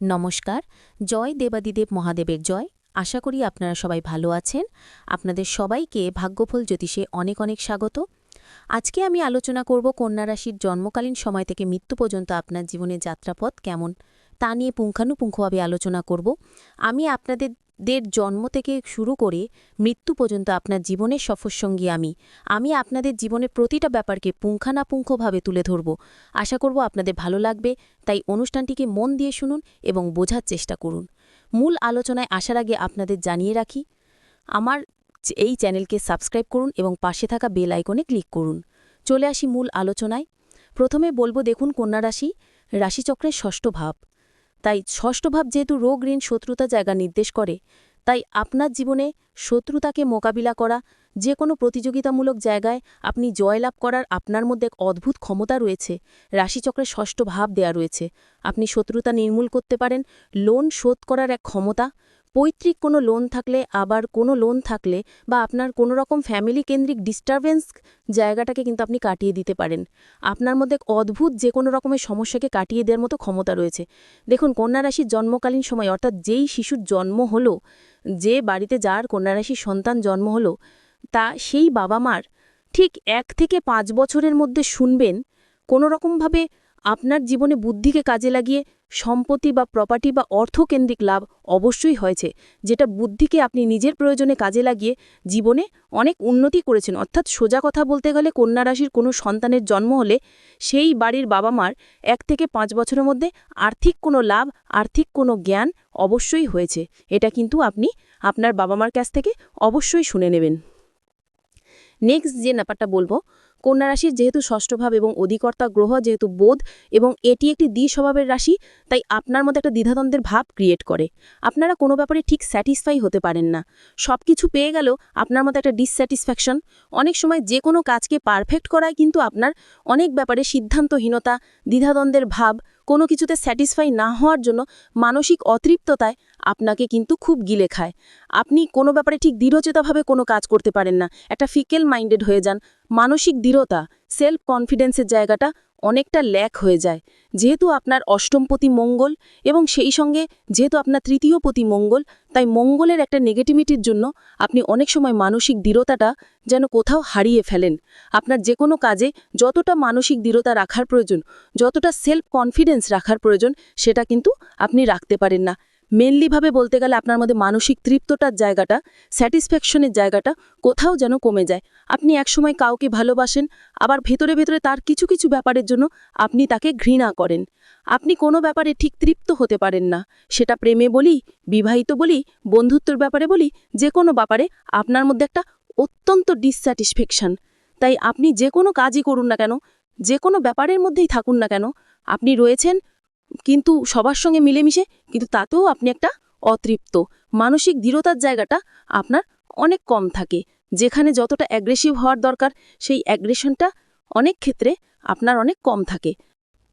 নমস্কার, জয় দেবাদিদেব মহাদেবের জয়। আশা করি আপনারা সবাই ভালো আছেন। আপনাদের সবাইকে ভাগ্যফল জ্যোতিষে অনেক অনেক স্বাগত। আজকে আমি আলোচনা করব কন্যা রাশির জন্মকালীন সময় থেকে মৃত্যু পর্যন্ত আপনার জীবনের যাত্রাপথ কেমন, তা নিয়ে পুঙ্খানুপুঙ্খভাবে আলোচনা করব। আমি আপনাদের দের জন্ম থেকে শুরু করে মৃত্যু পর্যন্ত আপনার জীবনের সফরসঙ্গী আমি। আমি আপনাদের জীবনের প্রতিটা ব্যাপারকে পুঙ্খানাপুঙ্খভাবে তুলে ধরব। আশা করব আপনাদের ভালো লাগবে, তাই অনুষ্ঠানটিকে মন দিয়ে শুনুন এবং বোঝার চেষ্টা করুন। মূল আলোচনায় আসার আগে আপনাদের জানিয়ে রাখি, আমার এই চ্যানেলকে সাবস্ক্রাইব করুন এবং পাশে থাকা বেল আইকনে ক্লিক করুন। চলে আসি মূল আলোচনায়। প্রথমে বলব দেখুন কন্যা রাশি, রাশিচক্রের ষষ্ঠ ভাব। তাই ষষ্ঠ ভাব যেহেতু রোগ, ঋণ, শত্রুতা জায়গা নির্দেশ করে, তাই আপনার জীবনে শত্রুতাকে মোকাবিলা করা যে কোনো প্রতিযোগিতামূলক জায়গায় আপনি জয়লাভ করার আপনার মধ্যে এক অদ্ভুত ক্ষমতা রয়েছে। রাশিচক্রের ষষ্ঠ ভাব দেয়া রয়েছে। আপনি শত্রুতা নির্মূল করতে পারেন, লোন শোধ করার এক ক্ষমতা পৈতৃক কোনো লোন থাকলে, আবার কোনো লোন থাকলে বা আপনার কোনো রকম ফ্যামিলি কেন্দ্রিক ডিস্টারবেন্স জায়গাটাকে কিন্তু আপনি কাটিয়ে দিতে পারেন। আপনার মধ্যে অদ্ভুত যে কোনো রকমের সমস্যাকে কাটিয়ে দেওয়ার মতো ক্ষমতা রয়েছে। দেখুন কন্যারাশির জন্মকালীন সময়, অর্থাৎ যেই শিশুর জন্ম হলো, যে বাড়িতে যার কন্যা রাশির সন্তান জন্ম হলো, তা সেই বাবা মার ঠিক এক থেকে পাঁচ বছরের মধ্যে শুনবেন, কোনো রকমভাবে আপনার জীবনে বুদ্ধিকে কাজে লাগিয়ে সম্পত্তি বা প্রপার্টি বা অর্থকেন্দ্রিক লাভ অবশ্যই হয়েছে, যেটা বুদ্ধিকে আপনি নিজের প্রয়োজনে কাজে লাগিয়ে জীবনে অনেক উন্নতি করেছেন। অর্থাৎ সোজা কথা বলতে গেলে কন্যা রাশির কোনো সন্তানের জন্ম হলে সেই বাড়ির বাবা মার এক থেকে পাঁচ বছরের মধ্যে আর্থিক কোনো লাভ, আর্থিক কোনো জ্ঞান অবশ্যই হয়েছে। এটা কিন্তু আপনি আপনার বাবা মার কাছ থেকে অবশ্যই শুনে নেবেন। নেক্সট যে ব্যাপারটা বলব কন্যা রাশির যেহেতু ষষ্ঠভাব এবং অধিকর্তা গ্রহ যেহেতু বোধ এবং এটি একটি দ্বি স্বভাবের রাশি, তাই আপনার মধ্যে একটা দ্বিধাদ্বন্দ্বের ভাব ক্রিয়েট করে। আপনারা কোনো ব্যাপারে ঠিক স্যাটিসফাই হতে পারেন না। সব কিছু পেয়ে গেল আপনার মধ্যে একটা ডিসস্যাটিসফ্যাকশন অনেক সময় যে কোনো কাজকে পারফেক্ট করায় কিন্তু আপনার অনেক ব্যাপারে সিদ্ধান্তহীনতা, দ্বিধাদ্বন্দ্বের ভাব, কোনো কিছুতে স্যাটিসফাই না হওয়ার জন্য মানসিক অতৃপ্ততায় আপনাকে কিন্তু খুব গিলে খায়। আপনি কোনো ব্যাপারে ঠিক দৃঢ়চেতাভাবে কোনো কাজ করতে পারেন না। একটা ফিকেল মাইন্ডেড হয়ে যান। মানসিক দৃঢ়তা সেলফ কনফিডেন্সের জায়গাটা অনেকটা ল্যাক হয়ে যায়। যেহেতু আপনার অষ্টমপতি মঙ্গল এবং সেই সঙ্গে যেহেতু আপনার তৃতীয় পতি মঙ্গল, তাই মঙ্গলের একটা নেগেটিভিটির জন্য আপনি অনেক সময় মানসিক দৃঢ়তাটা যেন কোথাও হারিয়ে ফেলেন। আপনার যে কোনো কাজে যতটা মানসিক দৃঢ়তা রাখার প্রয়োজন, যতটা সেলফ কনফিডেন্স রাখার প্রয়োজন, সেটা কিন্তু আপনি রাখতে পারেন না। মেনলিভাবে বলতে গেলে আপনার মধ্যে মানসিক তৃপ্তটার জায়গাটা স্যাটিসফ্যাকশনের জায়গাটা কোথাও যেন কমে যায়। আপনি একসময় কাউকে ভালোবাসেন, আবার ভেতরে ভেতরে তার কিছু কিছু ব্যাপারের জন্য আপনি তাকে ঘৃণা করেন। আপনি কোনো ব্যাপারে ঠিক তৃপ্ত হতে পারেন না। সেটা প্রেমে বলি, বিবাহিত বলি, বন্ধুত্বর ব্যাপারে বলি যে কোনো ব্যাপারে আপনার মধ্যে একটা অত্যন্ত ডিসস্যাটিসফ্যাকশন তাই আপনি যে কোনো কাজই করুন না কেন যে কোনো ব্যাপারের মধ্যেই থাকুন না কেন, আপনি রয়েছেন কিন্তু সবার সঙ্গে মিলেমিশে কিন্তু তাতেও আপনি একটা অতৃপ্ত। মানসিক দৃঢ়তার জায়গাটা আপনার অনেক কম থাকে। যেখানে যতটা অ্যাগ্রেসিভ হওয়ার দরকার, সেই অ্যাগ্রেশনটা অনেক ক্ষেত্রে আপনার অনেক কম থাকে।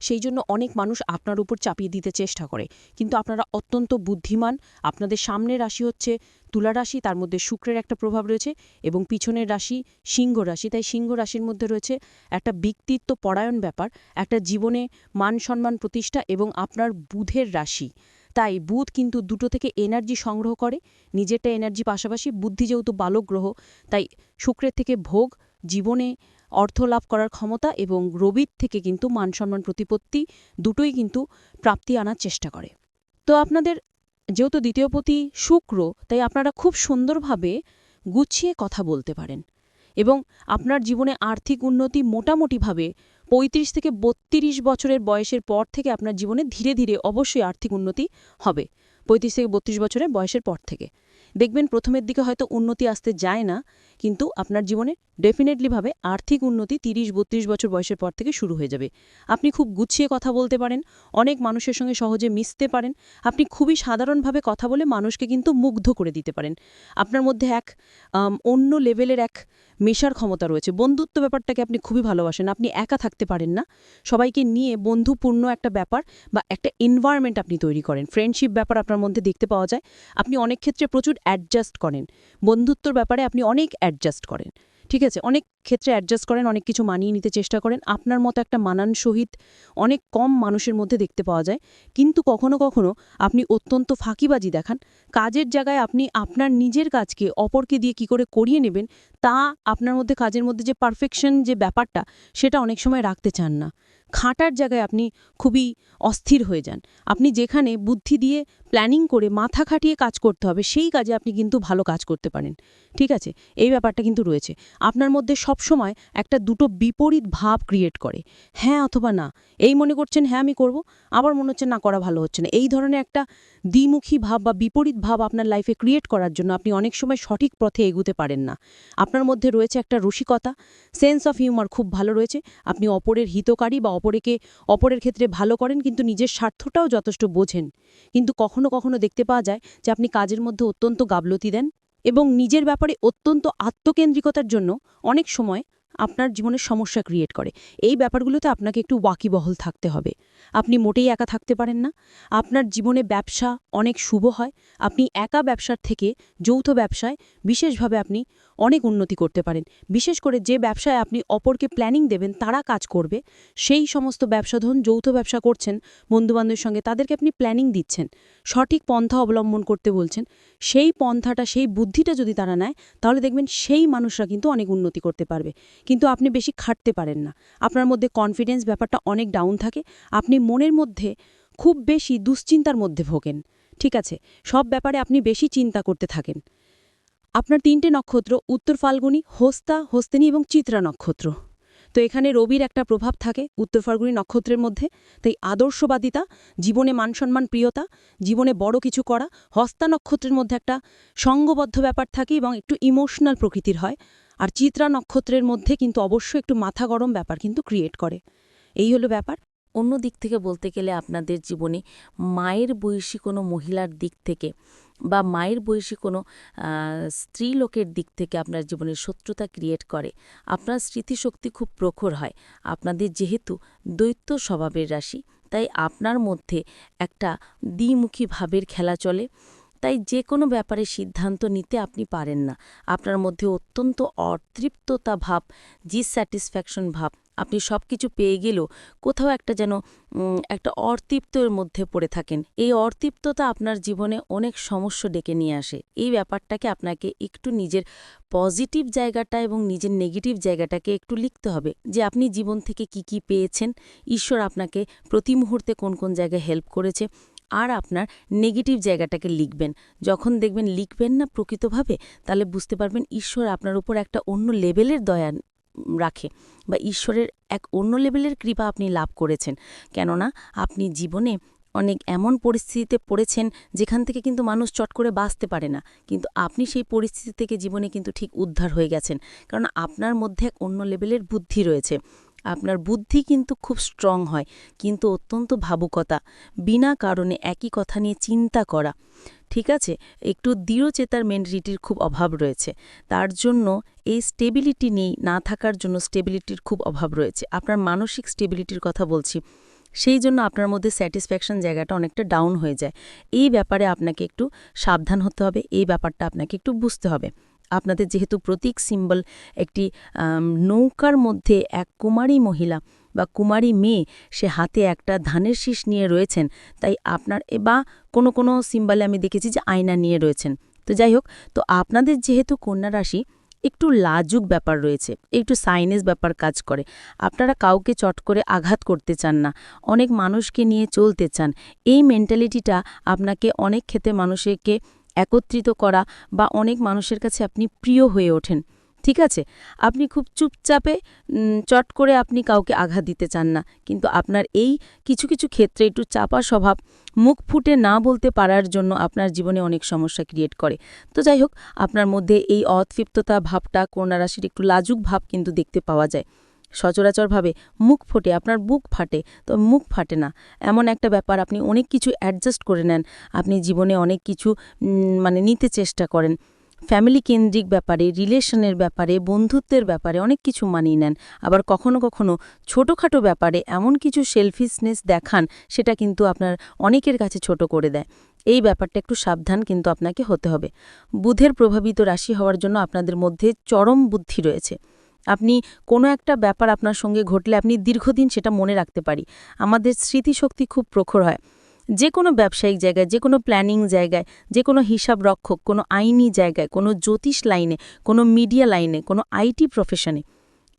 সেই জন্য অনেক মানুষ আপনার উপর চাপিয়ে দিতে চেষ্টা করে। কিন্তু আপনারা অত্যন্ত বুদ্ধিমান। আপনাদের সামনের রাশি হচ্ছে তুলা রাশি, তার মধ্যে শুক্রের একটা প্রভাব রয়েছে এবং পিছনের রাশি সিংহ রাশি। তাই সিংহ রাশির মধ্যে রয়েছে একটা ব্যক্তিত্ব পরায়ণ ব্যাপার, একটা জীবনে মান সম্মান প্রতিষ্ঠা এবং আপনার বুধের রাশি। তাই বুধ কিন্তু দুটো থেকে এনার্জি সংগ্রহ করে, নিজেরটা এনার্জি পাশাপাশি। বুদ্ধি যেহেতু বালক গ্রহ, তাই শুক্রের থেকে ভোগ, জীবনে অর্থ লাভ করার ক্ষমতা এবং রবির থেকে কিন্তু মান সম্মান প্রতিপত্তি দুটোই কিন্তু প্রাপ্তি আনার চেষ্টা করে। তো আপনাদের যেহেতু দ্বিতীয়পতি শুক্র, তাই আপনারা খুব সুন্দরভাবে গুছিয়ে কথা বলতে পারেন এবং আপনার জীবনে আর্থিক উন্নতি মোটামুটিভাবে পঁয়ত্রিশ থেকে বত্রিশ বছরের বয়সের পর থেকে আপনার জীবনে ধীরে ধীরে অবশ্যই আর্থিক উন্নতি হবে, পঁয়ত্রিশ থেকে বত্রিশ বছরের বয়সের পর থেকে। দেখবেন প্রথমের দিকে হয়তো উন্নতি আসতে যায় না কিন্তু আপনার জীবনে ডেফিনেটলিভাবে আর্থিক উন্নতি তিরিশ, বত্রিশ বছর বয়সের পর থেকে শুরু হয়ে যাবে। আপনি খুব গুছিয়ে কথা বলতে পারেন, অনেক মানুষের সঙ্গে সহজে মিশতে পারেন, আপনি খুবই সাধারণভাবে কথা বলে মানুষকে কিন্তু মুগ্ধ করে দিতে পারেন। আপনার মধ্যে এক অন্য লেভেলের এক মেশার ক্ষমতা রয়েছে। বন্ধুত্ব ব্যাপারটাকে আপনি খুবই ভালোবাসেন, আপনি একা থাকতে পারেন না। সবাইকে নিয়ে বন্ধুপূর্ণ একটা ব্যাপার বা একটা এনভায়রনমেন্ট আপনি তৈরি করেন। ফ্রেন্ডশিপ ব্যাপার আপনার মধ্যে দেখতে পাওয়া যায়। আপনি অনেক ক্ষেত্রে প্রচুর অ্যাডজাস্ট করেন। বন্ধুত্বর ব্যাপারে আপনি অনেক অ্যাডজাস্ট করেন। ঠিক আছে? অনেক ক্ষেত্রে অ্যাডজাস্ট করেন, অনেক কিছু মানিয়ে নিতে চেষ্টা করেন। আপনার মতো একটা মানান সহিত অনেক কম মানুষের মধ্যে দেখতে পাওয়া যায়। কিন্তু কখনো কখনো আপনি অত্যন্ত ফাঁকিবাজি দেখান। কাজের জায়গায় আপনি আপনার নিজের কাজকে অপরকে দিয়ে কি করে করিয়ে নেবেন, তা আপনার মধ্যে, কাজের মধ্যে যে পারফেকশন যে ব্যাপারটা, সেটা অনেক সময় রাখতে চান না। খাটার জায়গায় আপনি খুবই অস্থির হয়ে যান। আপনি যেখানে বুদ্ধি দিয়ে প্ল্যানিং করে মাথা খাটিয়ে কাজ করতে হবে, সেই কাজে আপনি কিন্তু ভালো কাজ করতে পারেন। ঠিক আছে? এই ব্যাপারটা কিন্তু রয়েছে। আপনার মধ্যে সবসময় একটা দুটো বিপরীত ভাব ক্রিয়েট করে। হ্যাঁ অথবা না। এই মনে করছেন হ্যাঁ আমি করব। আবার মনে হচ্ছে, না, করা ভালো হচ্ছে না। এই ধরনের একটা দ্বিমুখী ভাব বা বিপরীত ভাব আপনার লাইফে ক্রিয়েট করার জন্য আপনি অনেক সময় সঠিক পথে এগুতে পারেন না। আপনার মধ্যে রয়েছে একটা রসিকতা সেন্স অফ হিউমার খুব ভালো রয়েছে। আপনি অপরের হিতকারী বা অপরেকে, অপরের ক্ষেত্রে ভালো করেন, কিন্তু নিজের স্বার্থটাও যথেষ্ট বোঝেন। কিন্তু কখনো কখনো দেখতে পাওয়া যায় যে আপনি কাজের মধ্যে অত্যন্ত গাবলতি দেন এবং নিজের ব্যাপারে অত্যন্ত আত্মকেন্দ্রিকতার জন্য অনেক সময় আপনার জীবনের সমস্যা ক্রিয়েট করে। এই ব্যাপারগুলোতে আপনাকে একটু ওয়াকিবহল থাকতে হবে। আপনি মোটেই একা থাকতে পারেন না। আপনার জীবনে ব্যবসা অনেক শুভ হয়। আপনি একা ব্যবসার থেকে যৌথ ব্যবসায় বিশেষভাবে আপনি অনেক উন্নতি করতে পারেন। বিশেষ করে যে ব্যবসায় আপনি অপরকে প্ল্যানিং দেবেন, তারা কাজ করবে। সেই সমস্ত ব্যবসা ধরুন যৌথ ব্যবসা করছেন, বন্ধুবান্ধবের সঙ্গে তাদেরকে আপনি প্ল্যানিং দিচ্ছেন। সঠিক পন্থা অবলম্বন করতে বলছেন। সেই পন্থাটা, সেই বুদ্ধিটা যদি তারা নেয়, তাহলে দেখবেন সেই মানুষরা কিন্তু অনেক উন্নতি করতে পারবে। কিন্তু আপনি বেশি খাটতে পারেন না। আপনার মধ্যে কনফিডেন্স ব্যাপারটা অনেক ডাউন থাকে। আপনি মনের মধ্যে খুব বেশি দুশ্চিন্তার মধ্যে ভোগেন। ঠিক আছে? সব ব্যাপারে আপনি বেশি চিন্তা করতে থাকেন। আপনার তিনটে নক্ষত্র, উত্তর ফাল্গুনী, হোস্তা, হস্তিনী এবং চিত্রা নক্ষত্র। তো এখানে রবির একটা প্রভাব থাকে উত্তর ফাল্গুনী নক্ষত্রের মধ্যে। তাই আদর্শবাদিতা, জীবনে মানসম্মান, প্রিয়তা, জীবনে বড় কিছু করা, হস্তা নক্ষত্রের মধ্যে একটা সঙ্গবদ্ধ ব্যাপার থাকে এবং একটু ইমোশনাল প্রকৃতির হয়। আর চিত্রা নক্ষত্রের মধ্যে কিন্তু অবশ্যই একটু মাথা গরম ব্যাপার কিন্তু ক্রিয়েট করে। এই হলো ব্যাপার। অন্য দিক থেকে বলতে গেলে আপনাদের জীবনে মায়ের বয়সী কোনো মহিলার দিক থেকে বা মায়ের বয়সী কোনো স্ত্রীলোকের দিক থেকে আপনার জীবনে শত্রুতা ক্রিয়েট করে, আপনার স্মৃতিশক্তি খুব প্রখর হয়। আপনাদের যেহেতু দৈত্য স্বভাবের রাশি, তাই আপনার মধ্যে একটা দ্বিমুখী ভাবের খেলা চলে। তাই যে কোনো ব্যাপারে সিদ্ধান্ত নিতে আপনি পারেন না। আপনার মধ্যে অত্যন্ত অতৃপ্ততা ভাব ডিস্যাটিসফ্যাকশন ভাব আপনি সব কিছু পেয়ে গেলেও কোথাও একটা যেন একটা অতৃপ্তর মধ্যে পড়ে থাকেন। এই অতৃপ্ততা আপনার জীবনে অনেক সমস্যা ডেকে নিয়ে আসে। এই ব্যাপারটাকে আপনাকে একটু নিজের পজিটিভ জায়গাটা এবং নিজের নেগেটিভ জায়গাটাকে একটু লিখতে হবে যে আপনি জীবন থেকে কি কি পেয়েছেন, ঈশ্বর আপনাকে প্রতি মুহূর্তে কোন কোন জায়গায় হেল্প করেছে আর আপনার নেগেটিভ জায়গাটাকে লিখবেন। যখন দেখবেন লিখবেন না প্রকৃতভাবে, তাহলে বুঝতে পারবেন ঈশ্বর আপনার উপর একটা অন্য লেভেলের দয়া রাখে বা ঈশ্বরের এক অন্য লেভেলের কৃপা আপনি লাভ করেছেন। কেননা আপনি জীবনে অনেক এমন পরিস্থিতিতে পড়েছেন যেখান থেকে কিন্তু মানুষ চট করে বাঁচতে পারে না। কিন্তু আপনি সেই পরিস্থিতি থেকে জীবনে কিন্তু ঠিক উদ্ধার হয়ে গেছেন। কারণ আপনার মধ্যে এক অন্য লেভেলের বুদ্ধি রয়েছে। আপনার বুদ্ধি কিন্তু খুব স্ট্রং হয়। কিন্তু অত্যন্ত ভাবুকতা, বিনা কারণে একই কথা নিয়ে চিন্তা করা। ঠিক আছে? একটু দৃঢ়চেতার মেন্টালিটির খুব অভাব রয়েছে। তার জন্য এই স্টেবিলিটি নেই, না থাকার জন্য স্টেবিলিটির খুব অভাব রয়েছে। আপনার মানসিক স্টেবিলিটির কথা বলছি, সেই জন্য আপনার মধ্যে স্যাটিসফ্যাকশন জায়গাটা অনেকটা ডাউন হয়ে যায়। এই ব্যাপারে আপনাকে একটু সাবধান হতে হবে, এই ব্যাপারটা আপনাকে একটু বুঝতে হবে। আপনাদের যেহেতু প্রতীক সিম্বল একটি নৌকার মধ্যে এক কুমারী মহিলা বা কুমারী মেয়ে, সে হাতে একটা ধানের শীষ নিয়ে রয়েছেন। তাই আপনার বা কোনো কোনো সিম্বলে আমি দেখেছি যে আয়না নিয়ে রয়েছেন। তো যাই হোক, তো আপনাদের যেহেতু কন্যা রাশি, একটু লাজুক ব্যাপার রয়েছে, একটু সাইনেস ব্যাপার কাজ করে। আপনারা কাউকে চট করে আঘাত করতে চান না, অনেক মানুষকে নিয়ে চলতে চান। এই মেন্টালিটিটা আপনাকে অনেক ক্ষেত্রে মানুষকে একত্রিত করা বা অনেক মানুষের কাছে আপনি প্রিয় হয়ে ওঠেন। ঠিক আছে? আপনি খুব চুপচাপে চট করে আপনি কাউকে আঘাত দিতে চান না। কিন্তু আপনার এই কিছু কিছু ক্ষেত্রে একটু চাপা স্বভাব, মুখ ফুটে না বলতে পারার জন্য আপনার জীবনে অনেক সমস্যা ক্রিয়েট করে। তো যাই হোক, আপনার মধ্যে এই অতৃপ্ততা ভাবটা, কন্যা রাশির একটু লাজুক ভাব কিন্তু দেখতে পাওয়া যায়। সচরাচরভাবে মুখ ফোটে, আপনার বুক ফাটে। তো মুখ ফাটে না। এমন একটা ব্যাপার, আপনি অনেক কিছু অ্যাডজাস্ট করে নেন। আপনি জীবনে অনেক কিছু মানে নিতে চেষ্টা করেন। ফ্যামিলি কেন্দ্রিক ব্যাপারে রিলেশনের ব্যাপারে, বন্ধুত্বের ব্যাপারে অনেক কিছু মানিয়ে নেন। আবার কখনো কখনো ছোটোখাটো ব্যাপারে এমন কিছু সেলফিসনেস দেখান, সেটা কিন্তু আপনার অনেকের কাছে ছোট করে দেয়। এই ব্যাপারটা একটু সাবধান কিন্তু আপনাকে হতে হবে। বুধের প্রভাবিত রাশি হওয়ার জন্য আপনাদের মধ্যে চরম বুদ্ধি রয়েছে। আপনি কোনো একটা ব্যাপার আপনার সঙ্গে ঘটলে আপনি দীর্ঘদিন সেটা মনে রাখতে পারি। আমাদের স্মৃতিশক্তি খুব প্রখর হয়। যে কোনো ব্যবসায়িক জায়গায় যে কোনো প্ল্যানিং জায়গায় যে কোনো হিসাব রক্ষক কোনো আইনি জায়গায়, কোনো জ্যোতিষ লাইনে, কোনো মিডিয়া লাইনে, কোনো আইটি প্রফেশনে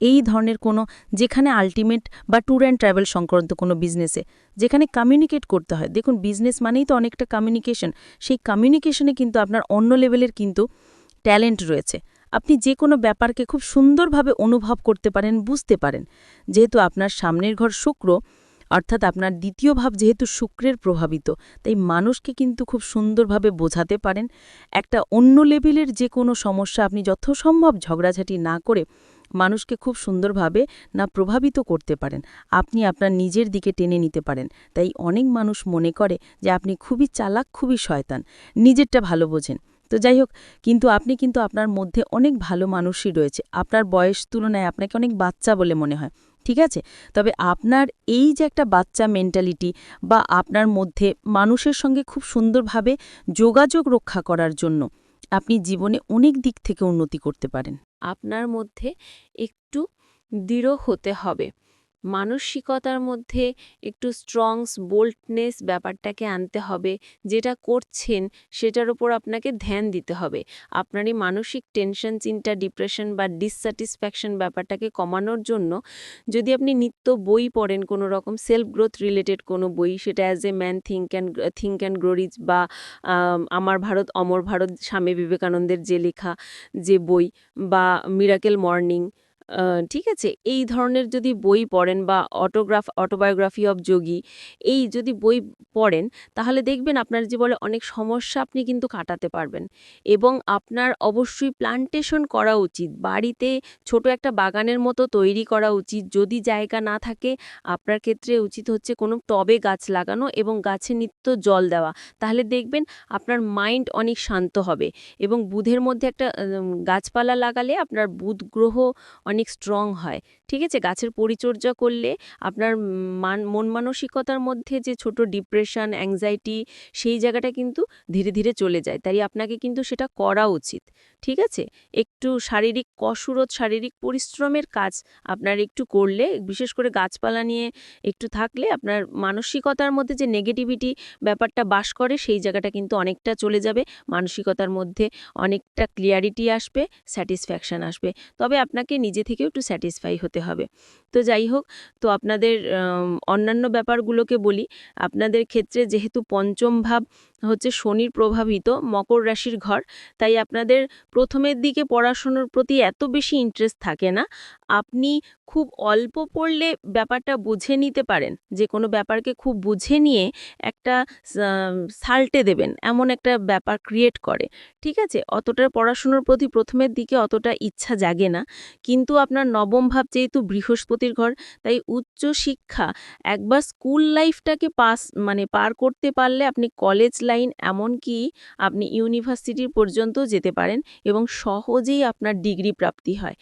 এই ধরনের কোনো যেখানে আলটিমেট বা ট্যুর অ্যান্ড ট্রাভেল সংক্রান্ত কোনো বিজনেসে যেখানে কমিউনিকেট করতে হয়। দেখুন বিজনেস মানেই তো অনেকটা কমিউনিকেশন সেই কমিউনিকেশনে কিন্তু আপনার অন্য লেভেলের কিন্তু ট্যালেন্ট রয়েছে। আপনি যে কোনো ব্যাপারকে খুব সুন্দরভাবে অনুভব করতে পারেন, বুঝতে পারেন। যেহেতু আপনার সামনের ঘর শুক্র অর্থাৎ আপনার দ্বিতীয় ভাব যেহেতু শুক্রের প্রভাবিত, তাই মানুষকে কিন্তু খুব সুন্দরভাবে বোঝাতে পারেন। একটা অন্য লেভেলের যে কোনো সমস্যা আপনি যথাসম্ভব ঝগড়াঝাটি না করে মানুষকে খুব সুন্দরভাবে না প্রভাবিত করতে পারেন। আপনি আপনার নিজের দিকে টেনে নিতে পারেন। তাই অনেক মানুষ মনে করে যে আপনি খুবই চালাক, খুবই শয়তান। নিজেরটা ভালো বোঝেন। তো যাই হোক, কিন্তু আপনি কিন্তু আপনার মধ্যে অনেক ভালো মানুষই রয়েছে। আপনার বয়স তুলনায় আপনাকে অনেক বাচ্চা বলে মনে হয়। ঠিক আছে? তবে আপনার এই যে একটা বাচ্চা মেন্টালিটি বা আপনার মধ্যে মানুষের সঙ্গে খুব সুন্দরভাবে যোগাযোগ রক্ষা করার জন্য আপনি জীবনে অনেক দিক থেকে উন্নতি করতে পারেন। আপনার মধ্যে একটু দৃঢ় হতে হবে। মানসিকতার মধ্যে একটু স্ট্রংস বোল্ডনেস ব্যাপারটাকে আনতে হবে। যেটা করছেন সেটার উপর আপনাকে ধ্যান দিতে হবে। আপনার এই মানসিক টেনশন চিন্তা ডিপ্রেশন বা ডিসস্যাটিসফ্যাকশন ব্যাপারটাকে কমানোর জন্য যদি আপনি নিত্য বই পড়েন, কোনো রকম সেলফ গ্রোথ রিলেটেড কোনো বই, সেটা as a man think and think and grows বা আমার ভারত, অমর ভারত, স্বামী বিবেকানন্দের যে লেখা, যে বই বা মিরাকেল মর্নিং ঠিক আছে? এই ধরনের যদি বই পড়েন বা অটোগ্রাফ অটোবায়োগ্রাফি অফ যোগী, এই যদি বই পড়েন, তাহলে দেখবেন আপনার জীবনে অনেক সমস্যা আপনি কিন্তু কাটাতে পারবেন। এবং আপনার অবশ্যই প্লান্টেশন করা উচিত। বাড়িতে ছোট একটা বাগানের মতো তৈরি করা উচিত। যদি জায়গা না থাকে, আপনার ক্ষেত্রে উচিত হচ্ছে কোনো টবে গাছ লাগানো এবং গাছে নিত্য জল দেওয়া। তাহলে দেখবেন আপনার মাইন্ড অনেক শান্ত হবে। এবং বুধের মধ্যে একটা গাছপালা লাগালে আপনার বুধ গ্রহ অনেক স্ট্রং হয়, ঠিক আছে? গাছের পরিচর্যা করলে আপনার মান, মন মানসিকতার মধ্যে যে ছোট ডিপ্রেশন অ্যাংজাইটি সেই জায়গাটা কিন্তু ধীরে ধীরে চলে যায়। তাই আপনাকে কিন্তু সেটা করা উচিত, ঠিক আছে? একটু শারীরিক কসরত, শারীরিক পরিশ্রমের কাজ আপনার একটু করলে, বিশেষ করে গাছপালা নিয়ে একটু থাকলে আপনার মানসিকতার মধ্যে যে নেগেটিভিটি ব্যাপারটা বাস করে, সেই জায়গাটা কিন্তু অনেকটা চলে যাবে। মানসিকতার মধ্যে অনেকটা ক্লিয়ারিটি আসবে স্যাটিসফ্যাকশান আসবে। তবে আপনাকে নিজে থেকেও একটু স্যাটিসফাই হতে হবে। তো যাই হোক, তো আপনাদের অন্যান্য ব্যাপারগুলোকে বলি। আপনাদের ক্ষেত্রে যেহেতু পঞ্চম ভাব হচ্ছে শনির প্রভাবিত, মকর রাশির ঘর, তাই আপনাদের প্রথমের দিকে পড়াশুনোর প্রতি এত বেশি ইন্টারেস্ট থাকে না। আপনি খুব অল্প পড়লে ব্যাপারটা বুঝে নিতে পারেন। যে কোনো ব্যাপারকে খুব বুঝে নিয়ে একটা সাল্টে দেবেন, এমন একটা ব্যাপার ক্রিয়েট করে। ঠিক আছে? অতটা পড়াশুনোর প্রতি প্রথমের দিকে অতটা ইচ্ছা জাগে না। কিন্তু আপনার নবম ভাব যেহেতু বৃহস্পতির ঘর, তাই উচ্চ শিক্ষা, একবার স্কুল লাইফটাকে পাস মানে পার করতে পারলে আপনি কলেজ লাইন, এমনকি আপনি ইউনিভার্সিটির পর্যন্ত যেতে পারেন এবং সহজেই আপনার ডিগ্রি প্রাপ্তি হয়।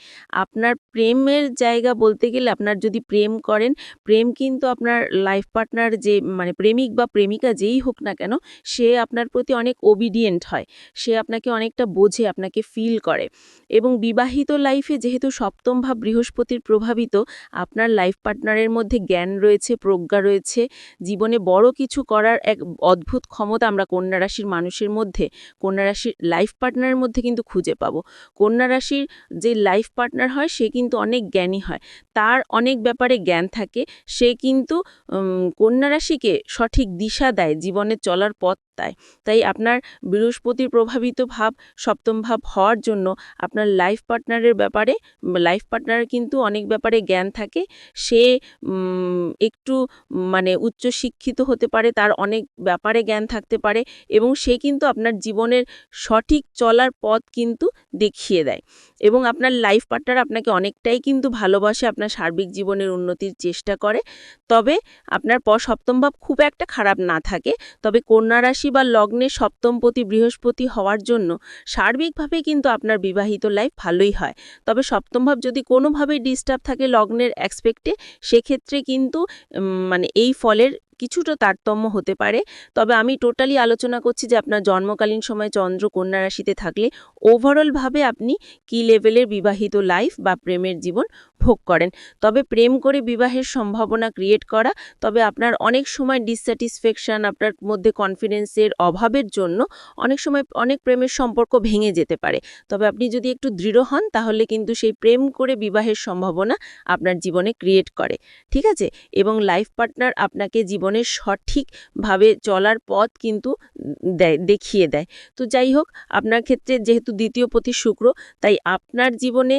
আপনার প্রেমের জায়গা বলতে গেলে আপনার যদি প্রেম করেন, প্রেম কিন্তু আপনার লাইফ পার্টনার যে মানে প্রেমিক বা প্রেমিকা যেই হোক না কেন, সে আপনার প্রতি অনেক ওবিডিয়েন্ট হয়। সে আপনাকে অনেকটা বোঝে, আপনাকে ফিল করে। এবং বিবাহিত লাইফে যেহেতু সপ্তম ভাব বৃহস্পতির প্রভাবিত, আপনার লাইফ পার্টনারের মধ্যে জ্ঞান রয়েছে, প্রজ্ঞা রয়েছে। জীবনে বড় কিছু করার এক অদ্ভুত ক্ষমতা আমরা কন্যা রাশির মানুষের মধ্যে, কন্যা রাশির লাইফ পার্টনারের মধ্যে কিন্তু খুঁজে পাবো। কন্যা রাশির যে লাইফ পার্টনার হয়, সে কিন্তু অনেক জ্ঞানী হয়। তার অনেক ব্যাপারে জ্ঞান থাকে। সে কিন্তু কন্যা রাশিকে সঠিক দিশা দেয় জীবনে চলার পথ দেয় তাই আপনার বৃহস্পতির প্রভাবিত ভাব, সপ্তম ভাব হওয়ার জন্য আপনার লাইফ পার্টনারের ব্যাপারে লাইফ পার্টনারের কিন্তু অনেক ব্যাপারে জ্ঞান থাকে। সে একটু মানে উচ্চ শিক্ষিত হতে পারে, তার অনেক ব্যাপারে জ্ঞান থাকতে পারে এবং সে কিন্তু আপনার জীবনের সঠিক চলার পথ কিন্তু দেখিয়ে দেয় এবং আপনার লাইফ পার্টনার আপনাকে অনেকটাই কিন্তু ভালোবাসে, আপনার সার্বিক জীবনের উন্নতির চেষ্টা করে। তবে আপনার প, সপ্তম ভাব খুব একটা খারাপ না থাকে। তবে কন্যা রাশি বা লগ্নে সপ্তমপতি বৃহস্পতি হওয়ার জন্য সার্বিকভাবে কিন্তু আপনার বিবাহিত লাইফ ভালোই হয়। তবে সপ্তমভাব যদি কোনোভাবেই ডিস্টার্ব থাকে লগ্নের অ্যাসপেক্টে সেক্ষেত্রে কিন্তু মানে এই ফলের কিছুটা তারতম্য হতে পারে। তবে আমি টোটালি আলোচনা করছি যে আপনার জন্মকালীন সময় চন্দ্র কন্যা রাশিতে থাকলে ওভারঅলভাবে আপনি কি লেভেলের বিবাহিত লাইফ বা প্রেমের জীবন ভোগ করেন। তবে প্রেম করে বিবাহের সম্ভাবনা ক্রিয়েট করা, তবে আপনার অনেক সময় ডিসস্যাটিসফ্যাকশন আপনার মধ্যে কনফিডেন্সের অভাবের জন্য অনেক সময় অনেক প্রেমের সম্পর্ক ভেঙে যেতে পারে। তবে আপনি যদি একটু দৃঢ় হন, তাহলে কিন্তু সেই প্রেম করে বিবাহের সম্ভাবনা আপনার জীবনে ক্রিয়েট করে। ঠিক আছে? এবং লাইফ পার্টনার আপনাকে জীবনের সঠিকভাবে চলার পথ কিন্তু দেয়, দেখিয়ে দেয়। তো যাই হোক, আপনার ক্ষেত্রে যেহেতু দ্বিতীয় পতি শুক্র, তাই আপনার জীবনে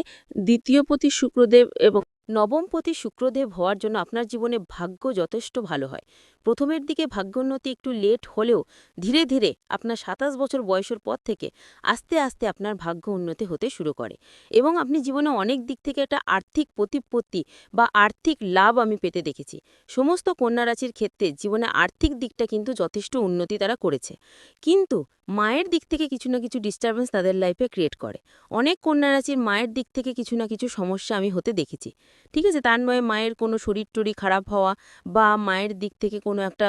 দ্বিতীয় পতি শুক্রদেব এবং নবম পতি শুক্রদেব হওয়ার জন্য আপনার জীবনে ভাগ্য যথেষ্ট ভালো হয়। প্রথমের দিকে ভাগ্যোন্নতি একটু লেট হলেও ধীরে ধীরে আপনার সাতাশ বছর বয়সের পর থেকে আস্তে আস্তে আপনার ভাগ্য উন্নতি হতে শুরু করে এবং আপনি জীবনে অনেক দিক থেকে একটা আর্থিক প্রতিপত্তি বা আর্থিক লাভ আমি পেতে দেখেছি। সমস্ত কন্যা রাশির ক্ষেত্রে জীবনে আর্থিক দিকটা কিন্তু যথেষ্ট উন্নতি তারা করেছে। কিন্তু মায়ের দিক থেকে কিছু না কিছু ডিস্টারবেন্স তাদের লাইফে ক্রিয়েট করে। অনেক কন্যা রাশির মায়ের দিক থেকে কিছু না কিছু সমস্যা আমি হতে দেখেছি। ঠিক আছে, তার নয় মায়ের কোনো শরীর টরি খারাপ হওয়া বা মায়ের দিক থেকে কোনো একটা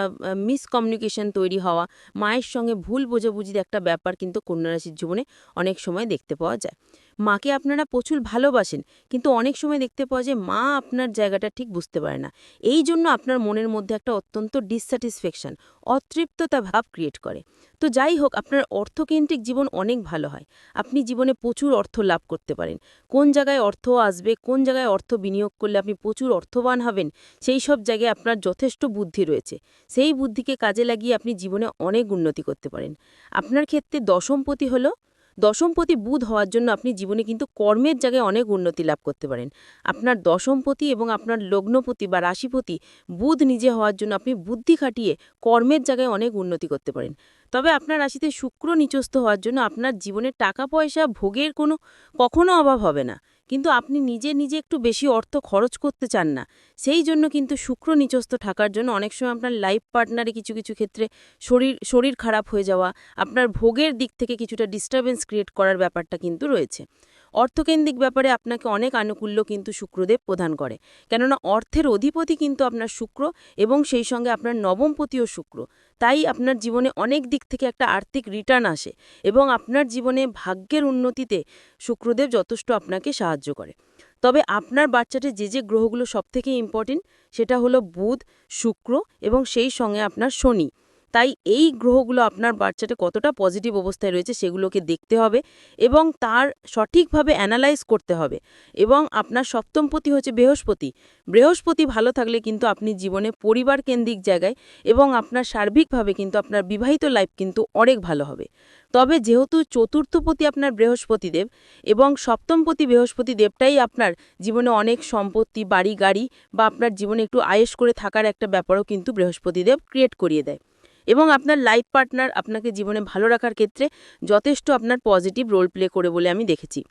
মিসকমিউনিকেশন তৈরি হওয়া, মায়ের সঙ্গে ভুল বোঝাবুঝির একটা ব্যাপার কিন্তু কন্যারাশির জীবনে অনেক সময় দেখতে পাওয়া যায়। মাকে আপনারা প্রচুর ভালোবাসেন, কিন্তু অনেক সময় দেখতে পাওয়া যায় মা আপনার জায়গাটা ঠিক বুঝতে পারে না। এই জন্য আপনার মনের মধ্যে একটা অত্যন্ত ডিসস্যাটিসফ্যাকশন অতৃপ্ততা ভাব ক্রিয়েট করে। তো যাই হোক, আপনার অর্থকেন্দ্রিক জীবন অনেক ভালো হয়। আপনি জীবনে প্রচুর অর্থ লাভ করতে পারেন। কোন জায়গায় অর্থ আসবে, কোন জায়গায় অর্থ বিনিয়োগ করলে আপনি প্রচুর অর্থবান হবেন, সেই সব জায়গায় আপনার যথেষ্ট বুদ্ধি রয়েছে। সেই বুদ্ধিকে কাজে লাগিয়ে আপনি জীবনে অনেক উন্নতি করতে পারেন। আপনার ক্ষেত্রে দশমপতি হলো দশমপতি বুধ হওয়ার জন্য আপনি জীবনে কিন্তু কর্মের জায়গায় অনেক উন্নতি লাভ করতে পারেন। আপনার দশমপতি এবং আপনার লগ্নপতি বা রাশিপতি বুধ নিজে হওয়ার জন্য আপনি বুদ্ধি খাটিয়ে কর্মের জায়গায় অনেক উন্নতি করতে পারেন। তবে আপনার রাশিতে শুক্র নিচস্থ হওয়ার জন্য আপনার জীবনে টাকা পয়সা ভোগের কোনো কখনো অভাব হবে না। কিন্তু আপনি নিজে নিজে একটু বেশি অর্থ খরচ করতে চান না। সেই জন্য কিন্তু শুক্র নিচস্ত থাকার জন্য অনেক সময় আপনার লাইফ পার্টনারে কিছু কিছু ক্ষেত্রে শরীর শরীর খারাপ হয়ে যাওয়া, আপনার ভোগের দিক থেকে কিছুটা ডিস্টারবেন্স ক্রিয়েট করার ব্যাপারটা কিন্তু রয়েছে। অর্থকেন্দ্রিক ব্যাপারে আপনাকে অনেক আনুকূল্য কিন্তু শুক্রদেব প্রদান করে। কেননা অর্থের অধিপতি কিন্তু আপনার শুক্র এবং সেই সঙ্গে আপনার নবমপতিও শুক্র। তাই আপনার জীবনে অনেক দিক থেকে একটা আর্থিক রিটার্ন আসে এবং আপনার জীবনে ভাগ্যের উন্নতিতে শুক্রদেব যথেষ্ট আপনাকে সাহায্য করে। তবে আপনার বাচ্চাতে যে যে গ্রহগুলো সবথেকে ইম্পর্টেন্ট সেটা হলো বুধ, শুক্র এবং সেই সঙ্গে আপনার শনি। তাই এই গ্রহগুলো আপনার বাচ্চাটা কতটা পজিটিভ অবস্থায় রয়েছে সেগুলোকে দেখতে হবে এবং তার সঠিকভাবে অ্যানালাইজ করতে হবে এবং আপনার সপ্তমপতি হচ্ছে বৃহস্পতি। বৃহস্পতি ভালো থাকলে কিন্তু আপনি জীবনে পরিবার কেন্দ্রিক জায়গায় এবং আপনার সার্বিকভাবে কিন্তু আপনার বিবাহিত লাইফ কিন্তু অনেক ভালো হবে। তবে যেহেতু চতুর্থপতি আপনার বৃহস্পতিদেব এবং সপ্তমপতি বৃহস্পতি দেবটাই আপনার জীবনে অনেক সম্পত্তি, বাড়ি, গাড়ি বা আপনার জীবনে একটু আয়েস করে থাকার একটা ব্যাপারও কিন্তু বৃহস্পতিদেব ক্রিয়েট করিয়ে দেয়। এবং আপনার লাইফ পার্টনার আপনাকে জীবনে ভালো রাখার ক্ষেত্রে যথেষ্ট আপনার পজিটিভ রোল প্লে করে বলে আমি দেখেছি।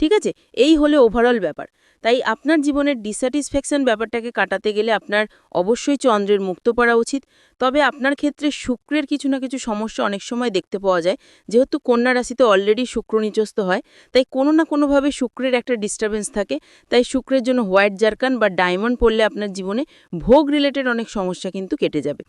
ঠিক আছে? এই হলে ওভারঅল ব্যাপার। তাই আপনার জীবনের ডিস্যাটিসফ্যাকশন ব্যাপারটাকে কাটাতে গেলে আপনার অবশ্যই চন্দ্রের মুক্ত পড়া উচিত। তবে আপনার ক্ষেত্রে শুক্রের কিছু না কিছু সমস্যা অনেক সময় দেখতে পাওয়া যায়। যেহেতু কন্যা রাশিতে অলরেডি শুক্র নিচস্ত হয়, তাই কোনো না কোনোভাবে শুক্রের একটা ডিস্টারবেন্স থাকে। তাই শুক্রের জন্য হোয়াইট জারকান বা ডায়মন্ড পড়লে আপনার জীবনে ভোগ রিলেটেড অনেক সমস্যা কিন্তু কেটে যাবে।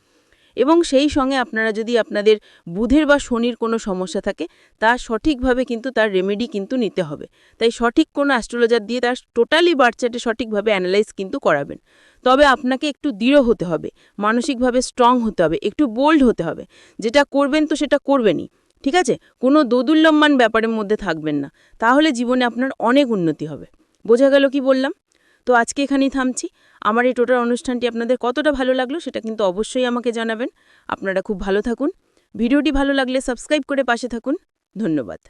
এবং সেই সঙ্গে আপনারা যদি আপনাদের বুধের বা শনির কোনো সমস্যা থাকে, তা সঠিকভাবে কিন্তু তার রেমেডি কিন্তু নিতে হবে। তাই সঠিক কোনো অ্যাস্ট্রোলজার দিয়ে তার টোটালি বার্চাটে সঠিকভাবে অ্যানালাইজ কিন্তু করাবেন। তবে আপনাকে একটু দৃঢ় হতে হবে, মানসিকভাবে স্ট্রং হতে হবে, একটু বোল্ড হতে হবে। যেটা করবেন তো সেটা করবেনই, ঠিক আছে? কোনো দোদুল্যমান ব্যাপারের মধ্যে থাকবেন না। তাহলে জীবনে আপনার অনেক উন্নতি হবে। বোঝা গেল কি বললাম? তো আজকে এখানেই থামছি। আমার এই টোটাল অনুষ্ঠানটি আপনাদের কতটা ভালো লাগল সেটা কিন্তু অবশ্যই আমাকে জানাবেন। আপনারা খুব ভালো থাকুন। ভিডিওটি ভালো লাগলে সাবস্ক্রাইব করে পাশে থাকুন। ধন্যবাদ।